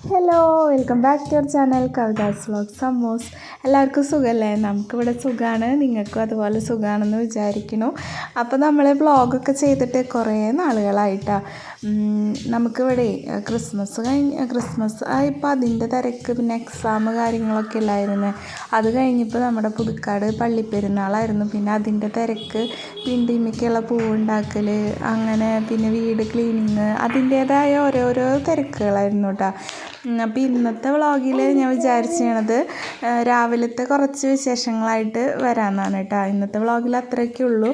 Hello welcome back to your channel Kavitha's vlog സമോസ് എല്ലാവർക്കും സുഖമല്ലേ നമുക്കിവിടെ സുഖമാണ് നിങ്ങൾക്കും അതുപോലെ സുഖമാണെന്ന് വിചാരിക്കുന്നു. അപ്പോൾ നമ്മൾ വ്ളോഗൊക്കെ ചെയ്തിട്ട് കുറേ നാളുകളായിട്ടാണ് നമുക്കിവിടെ ക്രിസ്മസ് കഴിഞ്ഞ് ക്രിസ്മസ് ആയപ്പോൾ അതിന്റെ തിരക്ക് പിന്നെ എക്സാം കാര്യങ്ങളൊക്കെ ഇല്ലായിരുന്നു. അത് കഴിഞ്ഞപ്പോൾ നമ്മുടെ പുതുക്കാട് പള്ളിപ്പെരുന്നാളായിരുന്നു. പിന്നെ അതിന്റെ തിരക്ക് പിണ്ടിമ്മയ്ക്കുള്ള പൂവുണ്ടാക്കൽ അങ്ങനെ പിന്നെ വീട് ക്ലീനിങ് അതിന്റേതായ ഓരോരോ തിരക്കുകളായിരുന്നു കേട്ടോ അപ്പോൾ ഇന്നത്തെ വ്ളോഗിൽ ഞാൻ വിചാരിച്ചത് രാവിലത്തെ കുറച്ച് വിശേഷങ്ങളായിട്ട് വരാമെന്നാണ് കേട്ടോ ഇന്നത്തെ വ്ളോഗിൽ അത്രയൊക്കെ ഉള്ളൂ.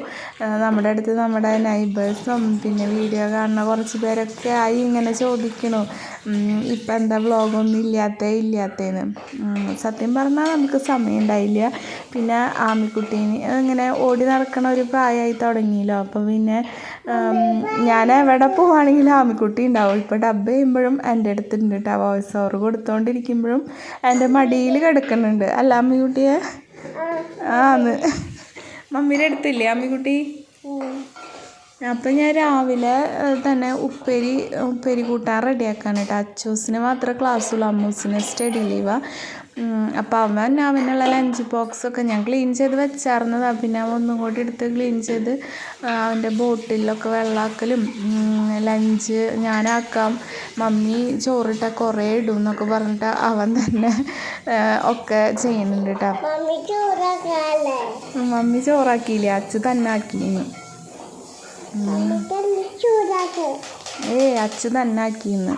നമ്മുടെ അടുത്ത് നമ്മുടെ നൈബേഴ്സും പിന്നെ വീഡിയോ കാണുന്ന കുറച്ച് പേരൊക്കെ ആയി ഇങ്ങനെ ചോദിക്കണു. ഇപ്പം എന്താ വ്ളോഗൊന്നും ഇല്ലാത്ത ഇല്ലാത്തേന്ന്. സത്യം പറഞ്ഞാൽ നമുക്ക് സമയം ഉണ്ടായില്ല. പിന്നെ ആമിക്കുട്ടീന് ഇങ്ങനെ ഓടി നടക്കണ ഒരു പ്രായമായി തുടങ്ങിയല്ലോ. അപ്പോൾ പിന്നെ ഞാൻ എവിടെ പോവുകയാണെങ്കിലും ആമിക്കുട്ടി ഉണ്ടാവും. ഇപ്പോൾ ഡബ് ചെയ്യുമ്പോഴും എന്റെ അടുത്തുണ്ട് കേട്ടോ വോയിസ് ഓവർ കൊടുത്തുകൊണ്ടിരിക്കുമ്പോഴും എന്റെ മടിയിൽ കിടക്കുന്നുണ്ട്. അല്ല അമ്മിക്കുട്ടിയെ ആന്ന് മമ്മീടെ അടുത്തില്ലേ അമ്മിക്കുട്ടി അപ്പം ഞാൻ രാവിലെ തന്നെ ഉപ്പേരി ഉപ്പേരി കൂട്ടാൻ റെഡിയാക്കാൻ കേട്ടോ. അച്ചൂസിന് മാത്രമേ ക്ലാസ്സുള്ളൂ അമ്മൂസിന് സ്റ്റഡി ലീവാണ് അപ്പോൾ അവൻ അവനുള്ള ലഞ്ച് ബോക്സൊക്കെ ഞാൻ ക്ലീൻ ചെയ്ത് വെച്ചായിരുന്നതാണ് പിന്നെ അവൻ ഒന്നും കൂടി എടുത്ത് ക്ലീൻ ചെയ്ത് അവന്റെ ബോട്ടിലൊക്കെ വെള്ളമാക്കലും ലഞ്ച് ഞാനാക്കാം മമ്മി ചോറിട്ട കുറേ ഇടും എന്നൊക്കെ പറഞ്ഞിട്ട് അവൻ തന്നെ ഒക്കെ ചെയ്യുന്നുണ്ട് കേട്ടോ. മമ്മി ചോറാക്കിയില്ലേ? അച്ഛ തന്നെ ആക്കിന്ന് ഏ അച്ഛൻ തന്നെ ആക്കിന്ന്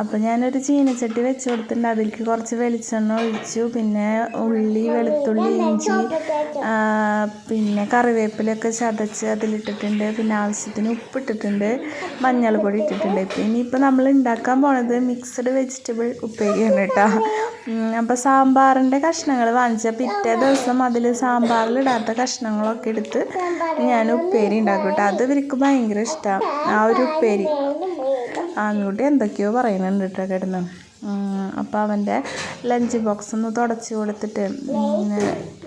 അപ്പോൾ ഞാനൊരു ചീനച്ചട്ടി വെച്ച് കൊടുത്തിട്ടുണ്ട് അതിലേക്ക് കുറച്ച് വെളിച്ചെണ്ണ ഒഴിച്ചു. പിന്നെ ഉള്ളി വെളുത്തുള്ളി ഇഞ്ചി പിന്നെ കറിവേപ്പിലൊക്കെ ചതച്ച് അതിലിട്ടിട്ടുണ്ട്. പിന്നെ ആവശ്യത്തിന് ഉപ്പിട്ടിട്ടുണ്ട്. മഞ്ഞൾപ്പൊടി ഇട്ടിട്ടുണ്ട്. ഇപ്പം ഇനിയിപ്പോൾ നമ്മൾ ഉണ്ടാക്കാൻ പോണത് മിക്സഡ് വെജിറ്റബിൾ ഉപ്പേരിയാണ് കേട്ടോ. അപ്പോൾ സാമ്പാറിന്റെ കഷ്ണങ്ങൾ വാങ്ങിച്ച പിറ്റേ ദിവസം അതിൽ സാമ്പാറിലിടാത്ത കഷ്ണങ്ങളൊക്കെ എടുത്ത് ഞാൻ ഉപ്പേരി ഉണ്ടാക്കും കേട്ടോ. അത് ഇവർക്ക് ഭയങ്കര ഇഷ്ടമാണ് ആ ഒരു ഉപ്പേരി. ആൺകുട്ടി എന്തൊക്കെയോ പറയുന്നുണ്ട് കേട്ടോ കിടന്ന് അപ്പോൾ അവന്റെ ലഞ്ച് ബോക്സ് ഒന്ന് തുടച്ച് കൊടുത്തിട്ട്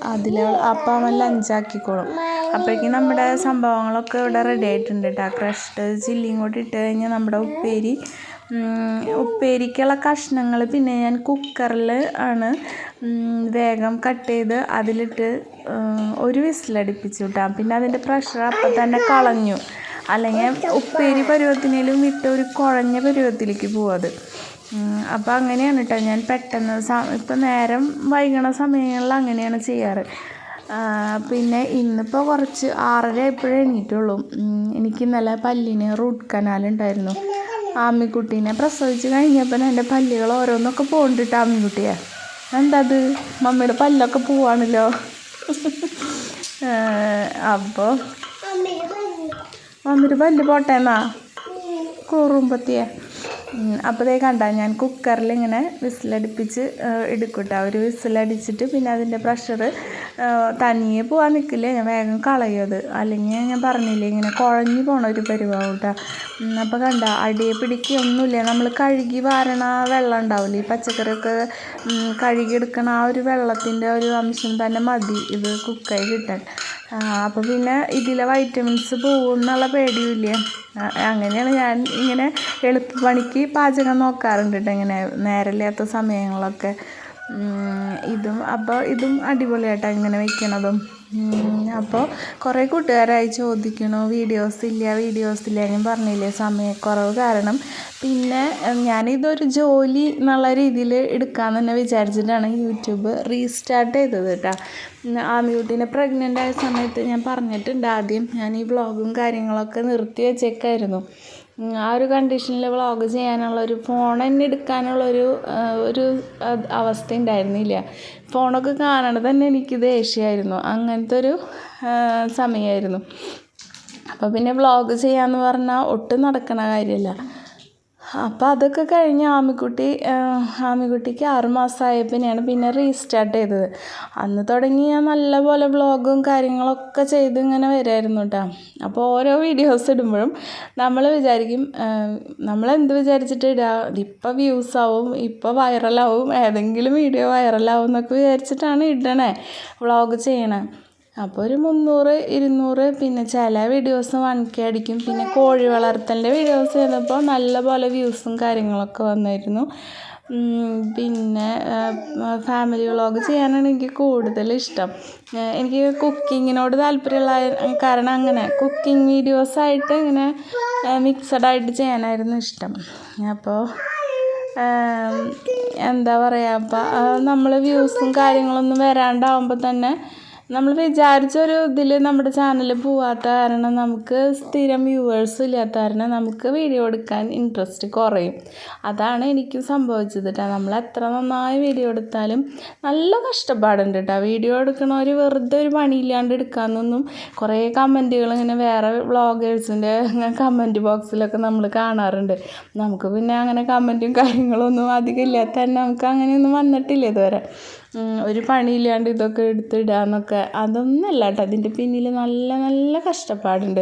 അതിൽ അപ്പോൾ അവൻ ലഞ്ചാക്കിക്കോളും അപ്പോഴേക്കും നമ്മുടെ സംഭവങ്ങളൊക്കെ ഇവിടെ റെഡി ആയിട്ടുണ്ട് കേട്ടോ ക്രഷ്ഡ് ചില്ലിയും കൂടി ഇട്ട് കഴിഞ്ഞാൽ നമ്മുടെ ഉപ്പേരി ഉപ്പേരിക്കുള്ള കഷ്ണങ്ങൾ പിന്നെ ഞാൻ കുക്കറിൽ ആണ് വേഗം കട്ട് ചെയ്ത് അതിലിട്ട് ഒരു വിസിലടിപ്പിച്ചു കിട്ടാം പിന്നെ അതിന്റെ പ്രഷർ അപ്പം തന്നെ കളഞ്ഞു. അല്ലെങ്കിൽ ഉപ്പേരി പരുവത്തിനേലും വിട്ട് ഒരു കുഴഞ്ഞ പരുവത്തിലേക്ക് പോവാത് അപ്പോൾ അങ്ങനെയാണ് കേട്ടോ ഞാൻ പെട്ടെന്ന് ഇപ്പം നേരം വൈകണ സമയങ്ങളിൽ അങ്ങനെയാണ് ചെയ്യാറ്. പിന്നെ ഇന്നിപ്പോൾ കുറച്ച് ആറര എപ്പോഴേ എണീറ്റുള്ളൂ. എനിക്ക് ഇന്നലെ പല്ലിന് റൂട്ട് കനാൽ ഉണ്ടായിരുന്നു. ആമ്മിക്കുട്ടീനെ പ്രസവിച്ച് കഴിഞ്ഞപ്പോൾ എന്റെ പല്ലുകൾ ഓരോന്നൊക്കെ പോകണ്ടിട്ട് ആമ്മിക്കുട്ടിയെ എന്താത് മമ്മിയുടെ പല്ലൊക്കെ പോവാണല്ലോ. അപ്പോൾ വന്നിട്ട് പല്ല് പോട്ടേന്നാ കുറുമ്പത്തിയെ. അപ്പോൾ ഇതേ കണ്ട ഞാൻ കുക്കറിൽ ഇങ്ങനെ വിസിലടിപ്പിച്ച് എടുക്കൂട്ടോ. ഒരു വിസിലടിച്ചിട്ട് പിന്നെ അതിന്റെ പ്രഷർ തനിയെ പോകാൻ നിൽക്കില്ല ഞാൻ വേഗം കളയും അത്. അല്ലെങ്കിൽ ഞാൻ പറഞ്ഞില്ലേ ഇങ്ങനെ കുഴഞ്ഞു പോണ ഒരു പരിവാവും കേട്ടോ അപ്പോൾ കണ്ട അടിയെ പിടിക്കൊന്നുമില്ല നമ്മൾ കഴുകി വാരണ വെള്ളം ഉണ്ടാവില്ലേ? ഈ പച്ചക്കറിയൊക്കെ കഴുകിയെടുക്കണ ആ ഒരു വെള്ളത്തിന്റെ ഒരു അംശം തന്നെ മതി. ഇത് കുക്കായി കിട്ടാൻ. അപ്പോൾ പിന്നെ ഇതിലെ വൈറ്റമിൻസ് പോകും എന്നുള്ള പേടിയുമില്ല? അങ്ങനെയാണ് ഞാൻ ഇങ്ങനെ എളുപ്പപ്പണിക്ക് പാചകം നോക്കാറുണ്ട് കേട്ടോ ഇങ്ങനെ നേരമില്ലാത്ത സമയങ്ങളൊക്കെ. ഇതും അപ്പോൾ ഇതും അടിപൊളിയായിട്ടോ ഇങ്ങനെ വെക്കണതും. അപ്പോൾ കുറേ കൂട്ടുകാരായി ചോദിക്കണു വീഡിയോസ് ഇല്ല വീഡിയോസ് ഇല്ല ഞാൻ പറഞ്ഞില്ലേ സമയക്കുറവ് കാരണം. പിന്നെ ഞാനിതൊരു ജോലി എന്നുള്ള രീതിയിൽ എടുക്കാമെന്ന് തന്നെ വിചാരിച്ചിട്ടാണ് യൂട്യൂബ് റീസ്റ്റാർട്ട് ചെയ്തത് കേട്ടോ ആമിക്കുട്ടീനെ പ്രഗ്നന്റ് ആയ സമയത്ത് ഞാൻ പറഞ്ഞിട്ടുണ്ട് ആദ്യം. ഞാൻ ഈ വ്ളോഗും കാര്യങ്ങളൊക്കെ നിർത്തി വെച്ചേക്കായിരുന്നു. ആ ഒരു കണ്ടീഷനിൽ വ്ളോഗ് ചെയ്യാനുള്ള ഒരു ഫോൺ തന്നെ എടുക്കാനുള്ളൊരു ഒരു അവസ്ഥ ഉണ്ടായിരുന്നില്ല ഫോണൊക്കെ കാണണത് തന്നെ എനിക്ക് ദേഷ്യമായിരുന്നു അങ്ങനത്തെ ഒരു സമയമായിരുന്നു അപ്പോൾ പിന്നെ വ്ളോഗ് ചെയ്യാമെന്ന് പറഞ്ഞാൽ ഒട്ടും നടക്കണ കാര്യമല്ല അപ്പോൾ അതൊക്കെ കഴിഞ്ഞ് ആമിക്കുട്ടി ആമിക്കുട്ടിക്ക് ആറ് മാസമായപ്പോഴാണ് പിന്നെ റീസ്റ്റാർട്ട് ചെയ്തത്. അന്ന് തുടങ്ങി ഞാൻ നല്ലപോലെ വ്ളോഗും കാര്യങ്ങളൊക്കെ ചെയ്ത് ഇങ്ങനെ വരുമായിരുന്നു കേട്ടോ അപ്പോൾ ഓരോ വീഡിയോസ് ഇടുമ്പോഴും നമ്മൾ വിചാരിക്കും നമ്മളെന്ത് വിചാരിച്ചിട്ട് ഇടുക ഇപ്പോൾ വ്യൂസ് ആവും ഇപ്പോൾ വൈറലാവും ഏതെങ്കിലും വീഡിയോ വൈറലാവും എന്നൊക്കെ വിചാരിച്ചിട്ടാണ് ഇടണേ വ്ളോഗ് ചെയ്യണേ. അപ്പോൾ ഒരു മുന്നൂറ് ഇരുന്നൂറ് പിന്നെ ചില വീഡിയോസ് വൺ കെ അടിക്കും. പിന്നെ കോഴി വളർത്തലിന്റെ വീഡിയോസ് ചെയ്തപ്പോൾ നല്ല പോലെ വ്യൂസും കാര്യങ്ങളൊക്കെ വന്നായിരുന്നു. പിന്നെ ഫാമിലി വ്ളോഗ് ചെയ്യാനാണ് എനിക്ക് കൂടുതൽ ഇഷ്ടം. എനിക്ക് കുക്കിങ്ങിനോട് താല്പര്യമുള്ള കാരണം അങ്ങനെ കുക്കിംഗ് വീഡിയോസായിട്ട് ഇങ്ങനെ മിക്സഡ് ആയിട്ട് ചെയ്യാനായിരുന്നു ഇഷ്ടം. അപ്പോൾ എന്താ പറയുക അപ്പം നമ്മൾ വ്യൂസും കാര്യങ്ങളൊന്നും വരാണ്ടാവുമ്പോൾ തന്നെ നമ്മൾ വിചാരിച്ച ഒരു ഇതിൽ നമ്മുടെ ചാനൽ പോവാത്ത കാരണം നമുക്ക് സ്ഥിരം വ്യൂവേഴ്സ് ഇല്ലാത്ത കാരണം നമുക്ക് വീഡിയോ എടുക്കാൻ ഇൻട്രസ്റ്റ് കുറയും. അതാണ് എനിക്കും സംഭവിച്ചത് കേട്ടോ നമ്മൾ എത്ര നന്നായി വീഡിയോ എടുത്താലും നല്ല കഷ്ടപ്പാടുണ്ട് കേട്ടോ വീഡിയോ എടുക്കണവർ വെറുതെ ഒരു പണിയില്ലാണ്ട് എടുക്കാമെന്നൊന്നും കുറേ കമന്റുകൾ ഇങ്ങനെ വേറെ വ്ളോഗേഴ്സിന്റെ കമന്റ് ബോക്സിലൊക്കെ നമ്മൾ കാണാറുണ്ട്. നമുക്ക് പിന്നെ അങ്ങനെ കമന്റും കാര്യങ്ങളൊന്നും അധികം ഇല്ലാത്ത തന്നെ നമുക്ക് അങ്ങനെയൊന്നും വന്നിട്ടില്ല ഇതുവരെ. ഒരു പണിയില്ലാണ്ട് ഇതൊക്കെ എടുത്തിടാന്നൊക്കെ. അതൊന്നുമല്ല കേട്ടോ അതിന്റെ പിന്നിൽ നല്ല നല്ല കഷ്ടപ്പാടുണ്ട്.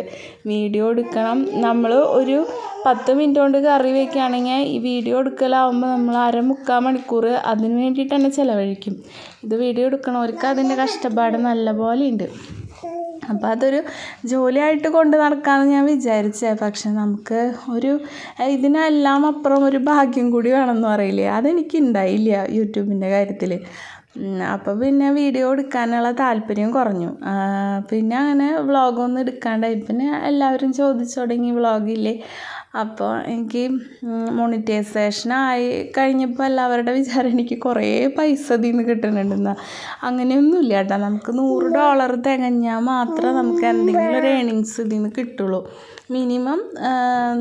വീഡിയോ എടുക്കണം. നമ്മൾ ഒരു പത്ത് മിനിറ്റ് കൊണ്ട് കറി വയ്ക്കുകയാണെങ്കിൽ ഈ വീഡിയോ എടുക്കലാവുമ്പോൾ നമ്മൾ അര മുക്കാൽ മണിക്കൂർ അതിന് വേണ്ടിയിട്ട് തന്നെ ചിലവഴിക്കും. ഇത് വീഡിയോ എടുക്കണവർക്ക് അതിന്റെ കഷ്ടപ്പാട് നല്ല പോലെ ഉണ്ട്. അപ്പോൾ അതൊരു ജോലിയായിട്ട് കൊണ്ട് നടക്കാമെന്ന് ഞാൻ വിചാരിച്ചേ. പക്ഷെ നമുക്ക് ഒരു ഇതിനെല്ലാം അപ്പുറം ഒരു ഭാഗ്യം കൂടി വേണമെന്ന് പറയില്ലേ? അതെനിക്ക് ഉണ്ടായില്ല യൂട്യൂബിന്റെ കാര്യത്തിൽ അപ്പോൾ പിന്നെ വീഡിയോ എടുക്കാനുള്ള താല്പര്യം കുറഞ്ഞു. പിന്നെ അങ്ങനെ വ്ളോഗൊന്നും എടുക്കാണ്ടായി. പിന്നെ എല്ലാവരും ചോദിച്ചു തുടങ്ങി വ്ളോഗില്ലേ അപ്പോൾ എനിക്ക് മോണിറ്റൈസേഷൻ ആയി കഴിഞ്ഞപ്പോൾ എല്ലാവരുടെ വിചാരം എനിക്ക് കുറേ പൈസ ഇതിൽ നിന്ന് കിട്ടുന്നുണ്ടെന്നാ അങ്ങനെയൊന്നുമില്ല കേട്ടോ. നമുക്ക് നൂറ് ഡോളർ തികഞ്ഞാൽ മാത്രമേ നമുക്ക് എന്തെങ്കിലും ഒരു ഏണിങ്സ് ഇതിൽ നിന്ന് കിട്ടുള്ളൂ മിനിമം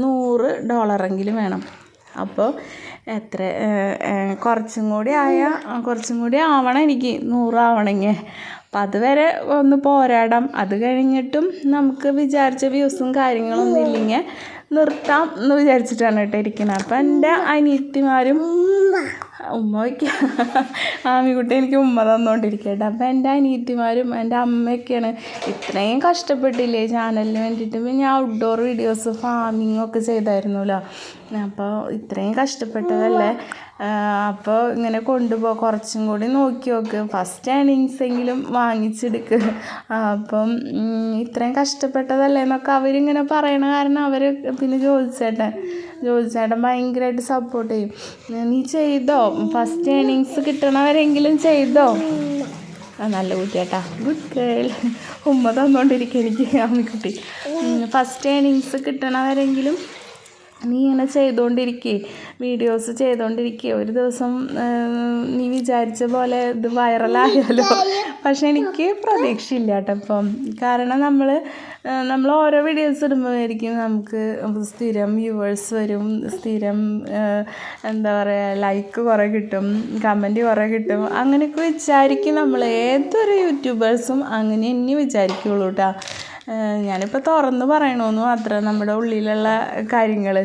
നൂറ് ഡോളറെങ്കിലും വേണം. അപ്പോൾ എത്ര കുറച്ചും കൂടി ആയാൽ കുറച്ചും കൂടി ആവണം എനിക്ക് നൂറാവണമെങ്കിൽ അപ്പം അതുവരെ ഒന്ന് പോരാടാം. അത് കഴിഞ്ഞിട്ടും നമുക്ക് വിചാരിച്ച വ്യൂസും കാര്യങ്ങളൊന്നും ഇല്ലെങ്കിൽ നിർത്താം എന്ന് വിചാരിച്ചിട്ടാണ് കേട്ടോ ഇരിക്കുന്നത് അപ്പം എന്റെ അനിയത്തിമാരും ഉമ്മ. വയ്ക്കുക ആമിക്കുട്ടി എനിക്ക് ഉമ്മ തന്നുകൊണ്ടിരിക്കട്ടെ അപ്പം എന്റെ അനിയത്തിമാരും എന്റെ അമ്മയൊക്കെയാണ് ഇത്രയും കഷ്ടപ്പെട്ടില്ലേ ചാനലിന് വേണ്ടിയിട്ട്. ഞാൻ ഔട്ട്ഡോർ വീഡിയോസ് ഫാമിങ്ങൊക്കെ ചെയ്തായിരുന്നല്ലോ. അപ്പോൾ ഇത്രയും കഷ്ടപ്പെട്ടതല്ലേ? അപ്പോൾ ഇങ്ങനെ കൊണ്ടുപോ കുറച്ചും കൂടി നോക്കി നോക്ക്. ഫസ്റ്റ് ഏണിങ്സ് എങ്കിലും വാങ്ങിച്ചെടുക്ക്. അപ്പം ഇത്രയും കഷ്ടപ്പെട്ടതല്ലേ എന്നൊക്കെ അവരിങ്ങനെ പറയണ കാരണം അവർ പിന്നെ ജോലിച്ചേട്ടൻ ജോലിച്ചേട്ടൻ ഭയങ്കരമായിട്ട് സപ്പോർട്ട് ചെയ്യും. നീ ചെയ്തോ? ഫസ്റ്റ് ഏണിങ്സ് കിട്ടണവരെങ്കിലും ചെയ്തോ? ആ നല്ല കുട്ടിയാട്ടാ. ഗുഡ് ഗേൾ ഉമ്മ തന്നുകൊണ്ടിരിക്കുക എനിക്ക് അമ്മിക്കുട്ടി. ഫസ്റ്റ് ഏണിങ്സ് കിട്ടണവരെങ്കിലും നീ ഇങ്ങനെ ചെയ്തുകൊണ്ടിരിക്കേ വീഡിയോസ് ചെയ്തുകൊണ്ടിരിക്കുക ഒരു ദിവസം നീ വിചാരിച്ച പോലെ ഇത് വൈറലായാലോ? പക്ഷെ എനിക്ക് പ്രതീക്ഷയില്ല കേട്ടോ ഇപ്പം. കാരണം നമ്മൾ നമ്മൾ ഓരോ വീഡിയോസ് ഇടുമ്പോഴായിരിക്കും നമുക്ക് സ്ഥിരം വ്യൂവേഴ്സ് വരും സ്ഥിരം എന്താ പറയുക ലൈക്ക് കുറേ കിട്ടും കമന്റ് കുറേ കിട്ടും. അങ്ങനെയൊക്കെ വിചാരിക്കും നമ്മൾ ഏതൊരു യൂട്യൂബേഴ്സും അങ്ങനെ തന്നെ വിചാരിക്കുള്ളൂ കേട്ടോ. ഞാനിപ്പോൾ തുറന്ന് പറയണമെന്ന് മാത്രം നമ്മുടെ ഉള്ളിലുള്ള കാര്യങ്ങൾ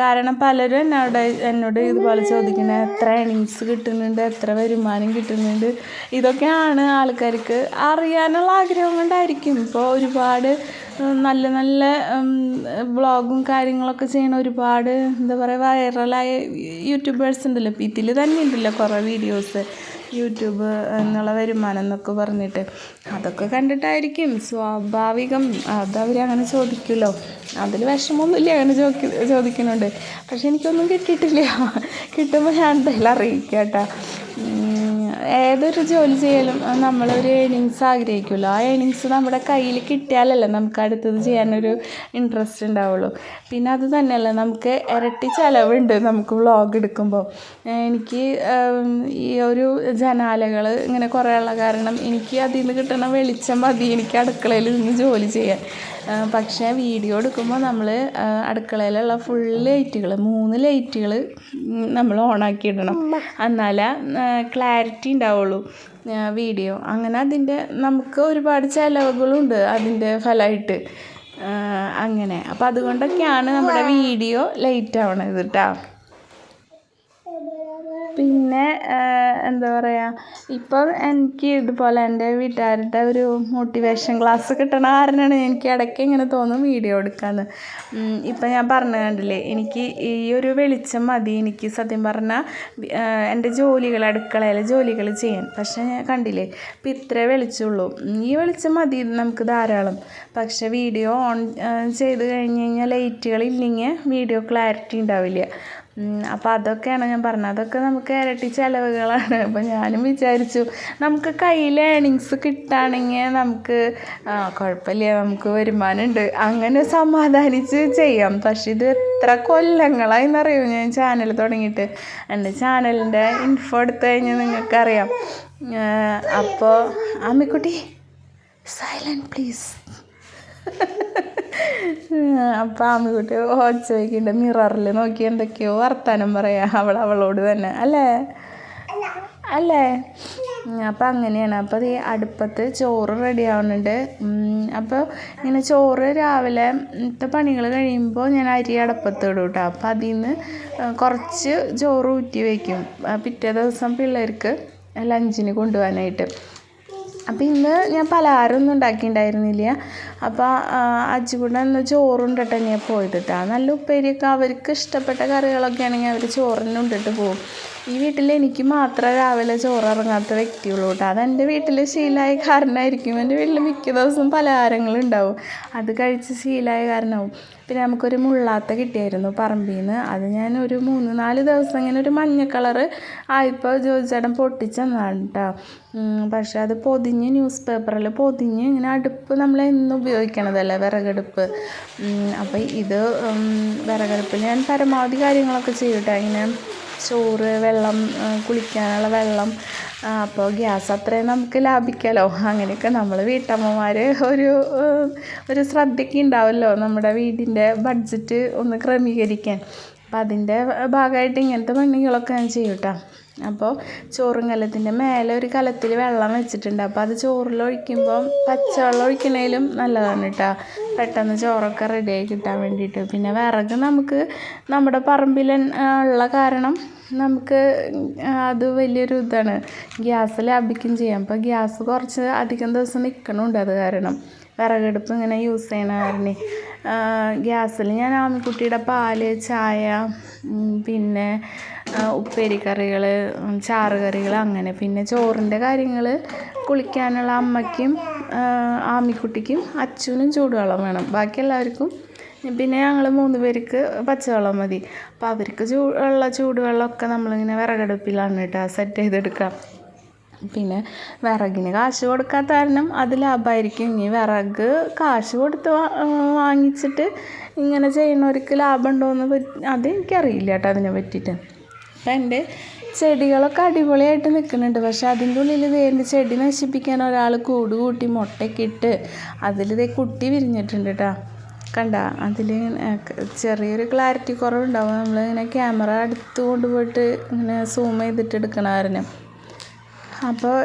കാരണം പലരും എന്നോട് എന്നോട് ഇതുപോലെ ചോദിക്കുന്നത് എത്ര ഏണിങ്സ് കിട്ടുന്നുണ്ട് എത്ര വരുമാനം കിട്ടുന്നുണ്ട്? ഇതൊക്കെയാണ് ആൾക്കാർക്ക് അറിയാനുള്ള ആഗ്രഹം കൊണ്ടായിരിക്കും. ഇപ്പോൾ ഒരുപാട് നല്ല നല്ല ബ്ലോഗും കാര്യങ്ങളൊക്കെ ചെയ്യണ ഒരുപാട് എന്താ പറയുക വൈറലായ യൂട്യൂബേഴ്സ് ഉണ്ടല്ലോ. ഇതിൽ തന്നെ ഉണ്ടല്ലോ കുറേ വീഡിയോസ് യൂട്യൂബ് എന്നുള്ള വരുമാനം എന്നൊക്കെ പറഞ്ഞിട്ട്. അതൊക്കെ കണ്ടിട്ടായിരിക്കും. സ്വാഭാവികം. അതവർ അങ്ങനെ ചോദിക്കുമല്ലോ അതിൽ വിഷമമൊന്നുമില്ല അങ്ങനെ ചോദി ചോദിക്കുന്നുണ്ട്. പക്ഷെ എനിക്കൊന്നും കിട്ടിയിട്ടില്ല. കിട്ടുമ്പോൾ ഞാൻ എന്തായാലും അറിയിക്കാം കേട്ടോ. ഏതൊരു ജോലി ചെയ്യലും നമ്മളൊരു ഏണിങ്സ് ആഗ്രഹിക്കുമല്ലോ. ആ ഏണിങ്സ് നമ്മുടെ കയ്യിൽ കിട്ടിയാലല്ലേ നമുക്ക് അടുത്തത് ചെയ്യാനൊരു ഇൻട്രസ്റ്റ് ഉണ്ടാവുള്ളൂ. പിന്നെ അത് തന്നെയല്ല നമുക്ക് ഇരട്ടി ചിലവുണ്ട് നമുക്ക് വ്ളോഗ് എടുക്കുമ്പോൾ എനിക്ക് ഈ ഒരു ജനാലകൾ ഇങ്ങനെ കുറേ ഉള്ള കാരണം എനിക്ക് അതിൽ നിന്ന് കിട്ടുന്ന വെളിച്ചം മതി. എനിക്ക് അടുക്കളയിൽ നിന്ന് ജോലി ചെയ്യാൻ. പക്ഷേ വീഡിയോ എടുക്കുമ്പോൾ നമ്മൾ അടുക്കളയിലുള്ള ഫുൾ ലൈറ്റുകൾ മൂന്ന് ലൈറ്റുകൾ നമ്മൾ ഓണാക്കി ഇടണം. എന്നാലേ ക്ലാരിറ്റി ഉണ്ടാവുള്ളൂ വീഡിയോ അങ്ങനെ അതിന്റെ നമുക്ക് ഒരുപാട് ചിലവുകളുണ്ട് അതിന്റെ ഫലമായിട്ട്. അങ്ങനെ. അപ്പോൾ അതുകൊണ്ടൊക്കെയാണ് നമ്മുടെ വീഡിയോ ലേറ്റ് ആവണത് കേട്ടോ പിന്നെ എന്താ പറയുക ഇപ്പം എനിക്ക് ഇതുപോലെ എന്റെ വീട്ടുകാരുടെ ഒരു മോട്ടിവേഷൻ ക്ലാസ് കിട്ടണ കാരണമാണ് എനിക്ക് ഇടയ്ക്ക് ഇങ്ങനെ തോന്നും വീഡിയോ എടുക്കാമെന്ന് ഇപ്പം ഞാൻ പറഞ്ഞു കണ്ടില്ലേ എനിക്ക് ഈ ഒരു വെളിച്ചം മതി എനിക്ക് സത്യം പറഞ്ഞാൽ എന്റെ ജോലികൾ അടുക്കളയിലെ ജോലികൾ ചെയ്യാൻ. പക്ഷേ ഞാൻ കണ്ടില്ലേ ഇപ്പം ഇത്രേ വെളിച്ചുള്ളൂ ഈ വെളിച്ചം മതി നമുക്ക് ധാരാളം. പക്ഷേ വീഡിയോ ഓൺ ചെയ്ത് കഴിഞ്ഞ് കഴിഞ്ഞാൽ ലൈറ്റുകൾ ഇല്ലെങ്കിൽ വീഡിയോ ക്ലാരിറ്റി ഉണ്ടാവില്ല. അപ്പോൾ അതൊക്കെയാണ് ഞാൻ പറഞ്ഞത്. അതൊക്കെ നമുക്ക് ഇരട്ടി ചിലവുകളാണ്. അപ്പോൾ ഞാനും വിചാരിച്ചു നമുക്ക് കയ്യിൽ ഏണിങ്സ് കിട്ടുകയാണെങ്കിൽ നമുക്ക് കുഴപ്പമില്ല നമുക്ക് വരുമാനമുണ്ട് അങ്ങനെ സമാധാനിച്ച് ചെയ്യാം. പക്ഷെ ഇത് എത്ര കൊല്ലങ്ങളായി എന്നറിയോ ഞാൻ ചാനൽ തുടങ്ങിയിട്ട്. എന്റെ ചാനലിന്റെ ഇൻഫോ എടുത്തു കഴിഞ്ഞാൽ നിങ്ങൾക്കറിയാം. അപ്പോൾ അമ്മിക്കുട്ടി സൈലന്റ് പ്ലീസ് അപ്പം ആമിക്കുട്ടി ഒച്ച വയ്ക്കുന്നുണ്ട് മിററിൽ നോക്കി എന്തൊക്കെയോ വർത്താനം പറയാ അവൾ അവളോട് തന്നെ അല്ലേ? അല്ലേ? അപ്പം അങ്ങനെയാണ്. അപ്പോൾ ഈ അടുപ്പത്ത് ചോറ് റെഡി ആവുന്നുണ്ട്. അപ്പോൾ ഇങ്ങനെ ചോറ് രാവിലെ ഇത്തെ പണികൾ കഴിയുമ്പോൾ ഞാൻ അരി അടുപ്പത്ത് ഇടും കേട്ടോ അപ്പോൾ അതിൽ നിന്ന് കുറച്ച് ചോറ് ഊറ്റി വയ്ക്കും പിറ്റേ ദിവസം പിള്ളേർക്ക് ലഞ്ചിന് കൊണ്ടുപോകാനായിട്ട്. അപ്പോൾ ഇന്ന് ഞാൻ പലഹാരമൊന്നും ഉണ്ടാക്കിയിട്ടുണ്ടായിരുന്നില്ല. അപ്പോൾ അച്ചുകൂടെ ഇന്ന് ചോറുണ്ടിട്ട് തന്നെയാണ് പോയത് കേട്ടോ നല്ല ഉപ്പേരിയൊക്കെ അവർക്ക് ഇഷ്ടപ്പെട്ട കറികളൊക്കെ ആണെങ്കിൽ അവർ ചോറിനുണ്ടിട്ട് പോകും. ഈ വീട്ടിൽ എനിക്ക് മാത്രമേ രാവിലെ ചോറ് ഇറങ്ങാത്ത വ്യക്തിയുള്ളൂ കേട്ടോ അതെന്റെ വീട്ടിൽ ശീലമായ കാരണമായിരിക്കും എന്റെ വീട്ടിൽ മിക്ക ദിവസവും പലഹാരങ്ങളുണ്ടാവും. അത് കഴിച്ച് ശീലമായ കാരണമാവും പിന്നെ നമുക്കൊരു മുള്ളാത്ത കിട്ടിയായിരുന്നു പറമ്പിൽ നിന്ന് അത് ഞാൻ ഒരു മൂന്ന് നാല് ദിവസം ഇങ്ങനെ ഒരു മഞ്ഞ കളറ് ആയപ്പോൾ ജോജിച്ചേട്ടൻ പൊട്ടിച്ചെന്നാണ് കേട്ടോ പക്ഷെ അത് പൊതിഞ്ഞ് ന്യൂസ് പേപ്പറിൽ പൊതിഞ്ഞ് ഇങ്ങനെ അടുപ്പ് നമ്മൾ എന്നും ഉപയോഗിക്കണതല്ലേ വിറകടുപ്പ്. അപ്പോൾ ഇത് വിറകടുപ്പിൽ ഞാൻ പരമാവധി കാര്യങ്ങളൊക്കെ ചെയ്യട്ടെ. ഇങ്ങനെ ചോറ് വെള്ളം കുളിക്കാനുള്ള വെള്ളം അപ്പോൾ ഗ്യാസ് അത്രയും നമുക്ക് ലാഭിക്കാമല്ലോ അങ്ങനെയൊക്കെ നമ്മൾ വീട്ടമ്മമാർ ഒരു ഒരു ശ്രദ്ധയ്ക്ക് ഉണ്ടാവുമല്ലോ നമ്മുടെ വീടിന്റെ ബഡ്ജറ്റ് ഒന്ന് ക്രമീകരിക്കാൻ. അപ്പം അതിന്റെ ഭാഗമായിട്ട് ഇങ്ങനത്തെ പണികളൊക്കെ ഞാൻ ചെയ്യും കേട്ടോ അപ്പോൾ ചോറും കലത്തിന്റെ മേലെ ഒരു കലത്തിൽ വെള്ളം വെച്ചിട്ടുണ്ട്. അപ്പോൾ അത് ചോറിലൊഴിക്കുമ്പോൾ പച്ചവെള്ളം ഒഴിക്കണേലും നല്ലതാണ് കേട്ടോ. പെട്ടെന്ന് ചോറൊക്കെ റെഡിയായി കിട്ടാൻ വേണ്ടിയിട്ട്. പിന്നെ വിറക് നമുക്ക് നമ്മുടെ പറമ്പിൽ ഉള്ള കാരണം നമുക്ക് അത് വലിയൊരു ഇതാണ്. ഗ്യാസ് ലാഭിക്കും ചെയ്യാം. അപ്പോൾ ഗ്യാസ് കുറച്ച് അധികം ദിവസം നിൽക്കണമുണ്ട് അത് കാരണം. വിറകടുപ്പ് ഇങ്ങനെ യൂസ് ചെയ്യണ കാരണം. ഗ്യാസിൽ ഞാൻ ആമിക്കുട്ടിയുടെ പാൽ ചായ പിന്നെ ഉപ്പേരിക്കറികൾ ചാറ് കറികൾ അങ്ങനെ. പിന്നെ ചോറിന്റെ കാര്യങ്ങൾ കുളിക്കാനുള്ള അമ്മയ്ക്കും ആമിക്കുട്ടിക്കും അച്ഛനും ചൂടുവെള്ളം വേണം. ബാക്കി എല്ലാവർക്കും പിന്നെ ഞങ്ങൾ മൂന്ന് പേർക്ക് പച്ചവെള്ളം മതി. അപ്പോൾ അവർക്ക് ചൂ ഉള്ള ചൂടുവെള്ളമൊക്കെ നമ്മളിങ്ങനെ വിറകടുപ്പിലാണ് കേട്ടോ സെറ്റ് ചെയ്തെടുക്കാം പിന്നെ വിറകിന് കാശ് കൊടുക്കാത്ത കാരണം അത് ലാഭമായിരിക്കും ഇനി വിറക് കാശ് കൊടുത്ത് വാങ്ങിച്ചിട്ട് ഇങ്ങനെ ചെയ്യുന്നവർക്ക് ലാഭം ഉണ്ടോയെന്ന് അത് എനിക്കറിയില്ല കേട്ടോ അതിനെ പറ്റിയിട്ട്. അപ്പം ചെടികളൊക്കെ അടിപൊളിയായിട്ട് നിൽക്കുന്നുണ്ട്. പക്ഷെ അതിന്റെ ഉള്ളിൽ വേണ്ടി ചെടി നശിപ്പിക്കാൻ ഒരാൾ കൂട് കൂട്ടി മുട്ടയൊക്കെ ഇട്ട് അതിൽ ഇതേ കുട്ടി വിരിഞ്ഞിട്ടുണ്ട് കേട്ടോ കണ്ട അതിൽ ചെറിയൊരു ക്ലാരിറ്റി കുറവുണ്ടാവും. നമ്മൾ ഇങ്ങനെ ക്യാമറ അടുത്ത് കൊണ്ടുപോയിട്ട് ഇങ്ങനെ സൂം ചെയ്തിട്ട് എടുക്കണമായിരുന്നു അപ്പോൾ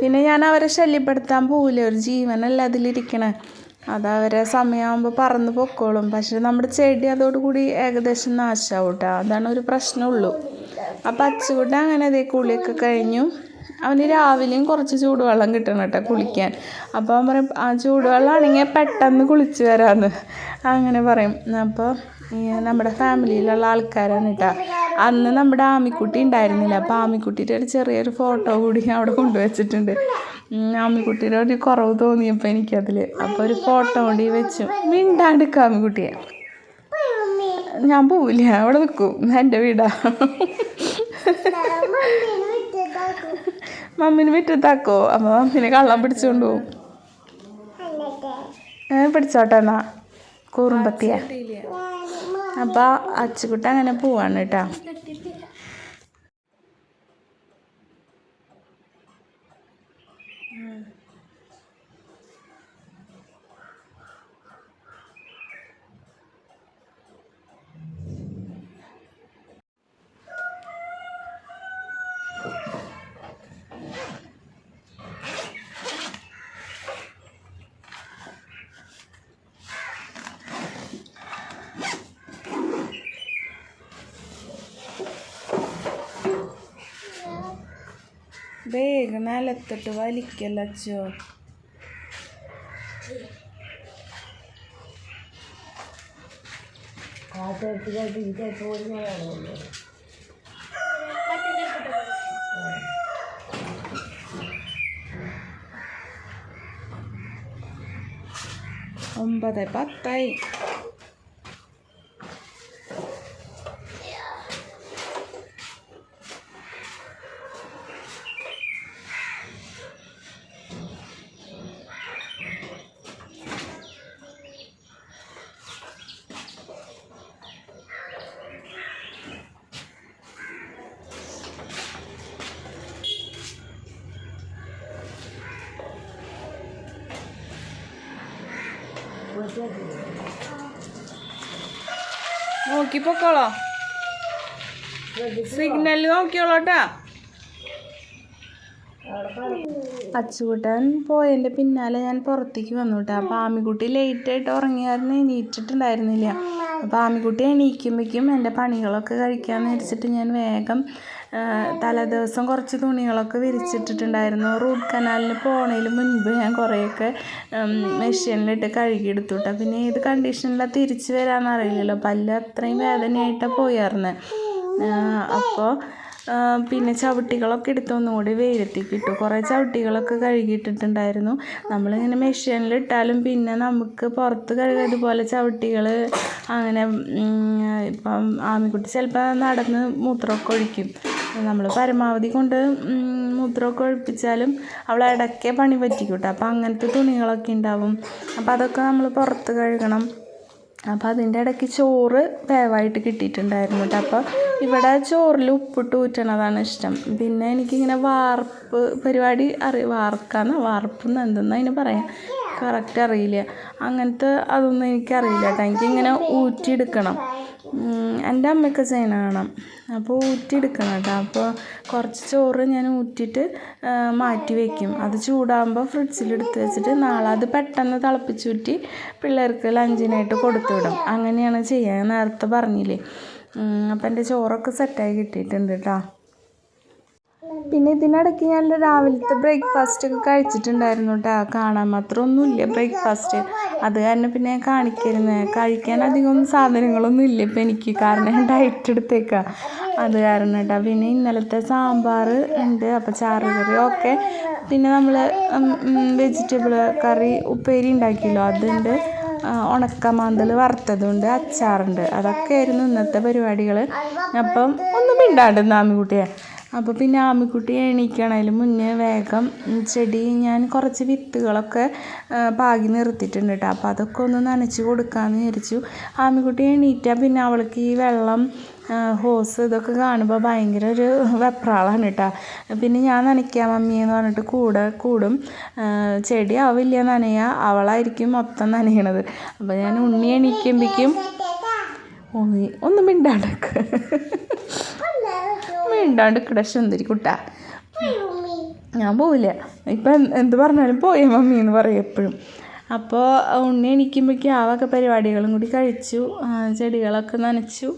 പിന്നെ ഞാൻ അവരെ ശല്യപ്പെടുത്താൻ പോവില്ല. ഒരു ജീവനല്ല അതിലിരിക്കണേ. അത് അവരെ സമയമാകുമ്പോൾ പറന്ന് പൊക്കോളും. പക്ഷെ നമ്മുടെ ചെടി അതോടുകൂടി ഏകദേശം നാശമാവും കേട്ടോ അതാണ് ഒരു പ്രശ്നമുള്ളൂ. അപ്പം അച്ചുകൂട്ടൻ അങ്ങനെ അതേ കുളിയൊക്കെ കഴിഞ്ഞു. അവന് രാവിലെയും കുറച്ച് ചൂടുവെള്ളം കിട്ടണം കേട്ടോ കുളിക്കാൻ. അപ്പോൾ അവൻ പറയും ആ ചൂടുവെള്ളം ആണെങ്കിൽ പെട്ടെന്ന് കുളിച്ച് വരാമെന്ന് അങ്ങനെ പറയും. അപ്പോൾ നമ്മുടെ ഫാമിലിയിലുള്ള ആൾക്കാരാണ് കേട്ടോ. അന്ന് നമ്മുടെ ആമിക്കുട്ടി ഉണ്ടായിരുന്നില്ല. അപ്പോൾ ആമിക്കുട്ടിയുടെ ഒരു ചെറിയൊരു ഫോട്ടോ കൂടി അവിടെ കൊണ്ടുവച്ചിട്ടുണ്ട്. ആമിക്കുട്ടിയുടെ ഒരു കുറവ് തോന്നിയപ്പോൾ എനിക്കതിൽ അപ്പോൾ ഒരു ഫോട്ടോ കൂടി വെച്ചു. മിണ്ടാണ്ടിരിക്കുക ആമിക്കുട്ടിയെ. ഞാൻ പോവില്ല. അവിടെ നിൽക്കും. എന്റെ വീടാ. മമ്മിന് മുറ്റത്താക്കോ അമ്മ മമ്മിനെ കള്ളം പിടിച്ചുകൊണ്ട് പോകും ഏ പിടിച്ചോട്ടെ എന്നാ. കൂറുമ്പത്തിയ. അപ്പോൾ അച്ചുകുട്ട അങ്ങനെ പോവാണ് കേട്ടോ. വേഗം നിലത്തിട്ട് വലിക്കല്ല അച്ചോ ഒമ്പത് പത്തായി. നോക്കി പൊക്കോളോ സിഗ്നൽ നോക്കിയോളോട്ടാ. അച്ചുകൂട്ടൻ പോയതിന്റെ പിന്നാലെ ഞാൻ പുറത്തേക്ക് വന്നു കേട്ടോ അപ്പോൾ ആമിക്കുട്ടി ലേറ്റായിട്ട് ഉറങ്ങിയായിരുന്നു എണീറ്റിട്ടുണ്ടായിരുന്നില്ല. അപ്പോൾ ആമിക്കുട്ടി എണീക്കുമ്പോഴേക്കും എന്റെ പണികളൊക്കെ കഴിക്കാമെന്ന് വെച്ചിട്ട് ഞാൻ വേഗം തലേദിവസം കുറച്ച് തുണികളൊക്കെ വിരിച്ചിട്ടിട്ടുണ്ടായിരുന്നു. റൂട്ട് കനാലിന് പോണതിന് മുൻപ് ഞാൻ കുറേയൊക്കെ മെഷീനിലിട്ട് കഴുകിയെടുത്തു കേട്ടോ പിന്നെ ഏത് കണ്ടീഷനിലാണ് തിരിച്ച് വരാമെന്ന് അറിയില്ലല്ലോ പല്ല് അത്രയും വേദനയായിട്ടാണ് പോയായിരുന്നത് അപ്പോൾ പിന്നെ ചവിട്ടികളൊക്കെ എടുത്ത് ഒന്നുകൂടി വെയിലത്തേക്ക് ഇട്ടു കുറേ ചവിട്ടികളൊക്കെ കഴുകിയിട്ടിട്ടുണ്ടായിരുന്നു. നമ്മളിങ്ങനെ മെഷീനിൽ ഇട്ടാലും പിന്നെ നമുക്ക് പുറത്ത് കഴുകിയ ഇതുപോലെ ചവിട്ടികൾ അങ്ങനെ ഇപ്പം ആമിക്കുട്ടി ചിലപ്പോൾ നടന്ന് മൂത്രമൊക്കെ ഒഴിക്കും. നമ്മൾ പരമാവധി കൊണ്ട് മൂത്രമൊക്കെ ഒഴിപ്പിച്ചാലും അവൾ ഇടയ്ക്കേ പണി പറ്റിക്കൂട്ടോ. കേട്ടോ അപ്പോൾ അങ്ങനത്തെ തുണികളൊക്കെ ഉണ്ടാവും. അപ്പോൾ അതൊക്കെ നമ്മൾ പുറത്ത് കഴുകണം. അപ്പോൾ അതിന്റെ ഇടയ്ക്ക് ചോറ് വേവായിട്ട് കിട്ടിയിട്ടുണ്ടായിരുന്നു കേട്ടോ അപ്പോൾ ഇവിടെ ചോറിൽ ഉപ്പിട്ട് ഊറ്റണതാണ് ഇഷ്ടം. പിന്നെ എനിക്കിങ്ങനെ വാർപ്പ് പരിപാടി അറി വാർക്കാന്ന് വാർപ്പെന്ന് എന്തെന്ന് അതിന് പറയാം. കറക്റ്റ് അറിയില്ല. അങ്ങനത്തെ അതൊന്നും എനിക്കറിയില്ല കേട്ടോ. എനിക്കിങ്ങനെ ഊറ്റിയെടുക്കണം. എന്റെ അമ്മയൊക്കെ ചെയ്യണ അപ്പോൾ ഊറ്റിയെടുക്കണം കേട്ടോ. അപ്പോൾ കുറച്ച് ചോറ് ഞാൻ ഊറ്റിയിട്ട് മാറ്റി വയ്ക്കും അത് ചൂടാകുമ്പോൾ ഫ്രിഡ്ജിലെടുത്ത് വെച്ചിട്ട് നാളെ അത് പെട്ടെന്ന് തിളപ്പിച്ചൂറ്റി പിള്ളേർക്ക് ലഞ്ചിനായിട്ട് കൊടുത്തു വിടും. അങ്ങനെയാണ് ചെയ്യുക നേരത്തെ പറഞ്ഞില്ലേ. അപ്പം എന്റെ ചോറൊക്കെ സെറ്റായി കിട്ടിയിട്ടുണ്ട് കേട്ടോ. പിന്നെ ഇതിനിടയ്ക്ക് ഞാൻ രാവിലത്തെ ബ്രേക്ക്ഫാസ്റ്റ് ഒക്കെ കഴിച്ചിട്ടുണ്ടായിരുന്നു കേട്ടോ കാണാൻ മാത്രം ഒന്നുമില്ല ബ്രേക്ക്ഫാസ്റ്റ് അത് കാരണം പിന്നെ ഞാൻ കാണിക്കരുന്നത് കഴിക്കാൻ അധികം സാധനങ്ങളൊന്നും ഇല്ല ഇപ്പം എനിക്ക്. കാരണം ഞാൻ ഡയറ്റ് എടുത്തേക്കാം. അത് കാരണം കേട്ടോ പിന്നെ ഇന്നലത്തെ സാമ്പാർ ഉണ്ട്. അപ്പോൾ ചാറുകറി ഓക്കെ. പിന്നെ നമ്മൾ വെജിറ്റബിൾ കറി ഉപ്പേരി ഉണ്ടാക്കിയല്ലോ. അതുണ്ട്. ഉണക്കമാന്തൽ വറുത്തതുണ്ട്. അച്ചാറുണ്ട്. അതൊക്കെ ആയിരുന്നു ഇന്നത്തെ പരിപാടികൾ അപ്പം ഒന്നും മിണ്ടാണ്ട് ആമിക്കുട്ടിയെ അപ്പോൾ പിന്നെ ആമിക്കുട്ടി എണീക്കണതിന് മുന്നേ വേഗം ചെടി ഞാൻ കുറച്ച് വിത്തുകളൊക്കെ പാകി നിർത്തിയിട്ടുണ്ട് കേട്ടോ അപ്പോൾ അതൊക്കെ ഒന്ന് നനച്ച് കൊടുക്കാമെന്ന് വിചാരിച്ചു. ആമിക്കുട്ടി എണീറ്റാൽ പിന്നെ അവൾക്ക് ഈ വെള്ളം ഹോസ് ഇതൊക്കെ കാണുമ്പോൾ ഭയങ്കര ഒരു വെപ്രാളാണ് കേട്ടോ പിന്നെ ഞാൻ നനയ്ക്കാം മമ്മി എന്ന് പറഞ്ഞിട്ട് കൂടെ കൂടും. ചെടി ആവില്ല നനയുക അവളായിരിക്കും മൊത്തം നനയണത്. അപ്പോൾ ഞാൻ ഉണ്ണി എണീക്കുമ്പോഴേക്കും ഒന്ന് മിണ്ടാണ്ടക്ക്. മിണ്ടാണ്ടിക്കട സുന്ദരി കുട്ട ഞാൻ പോവില്ല. ഇപ്പം എന്ത് പറഞ്ഞാലും പോയേ മമ്മി എന്ന് പറയും എപ്പോഴും. അപ്പോൾ ഉണ്ണി എണീക്കുമ്പോഴേക്കും ആവൊക്കെ വക പരിപാടികളും കൂടി കഴിച്ചു ചെടികളൊക്കെ നനച്ചു.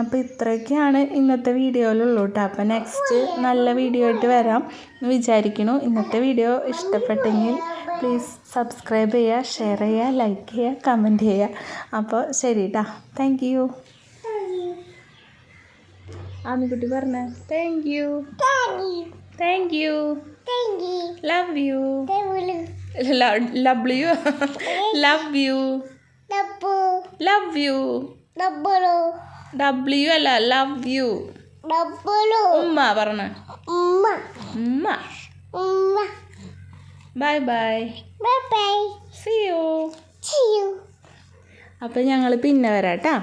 അപ്പോൾ ഇത്രയൊക്കെയാണ് ഇന്നത്തെ വീഡിയോയിലുള്ളൂ കേട്ടോ അപ്പോൾ നെക്സ്റ്റ് നല്ല വീഡിയോ ആയിട്ട് വരാം എന്ന് വിചാരിക്കണു ഇന്നത്തെ വീഡിയോ ഇഷ്ടപ്പെട്ടെങ്കിൽ പ്ലീസ് സബ്സ്ക്രൈബ് ചെയ്യുക ഷെയർ ചെയ്യുക ലൈക്ക് ചെയ്യുക കമന്റ് ചെയ്യുക. അപ്പോൾ ശരി കേട്ടോ താങ്ക് യു ആമിക്കുട്ടി പറഞ്ഞ. Thank you thank you love you love you love you love you W അല്ല ലവ് യു ഉമ്മ പറഞ്ഞ. ഉമ്മ. ഉമ്മ ഉമ്മ bye bye bye see you അപ്പം ഞങ്ങൾ പിന്നെ വരാം കേട്ടോ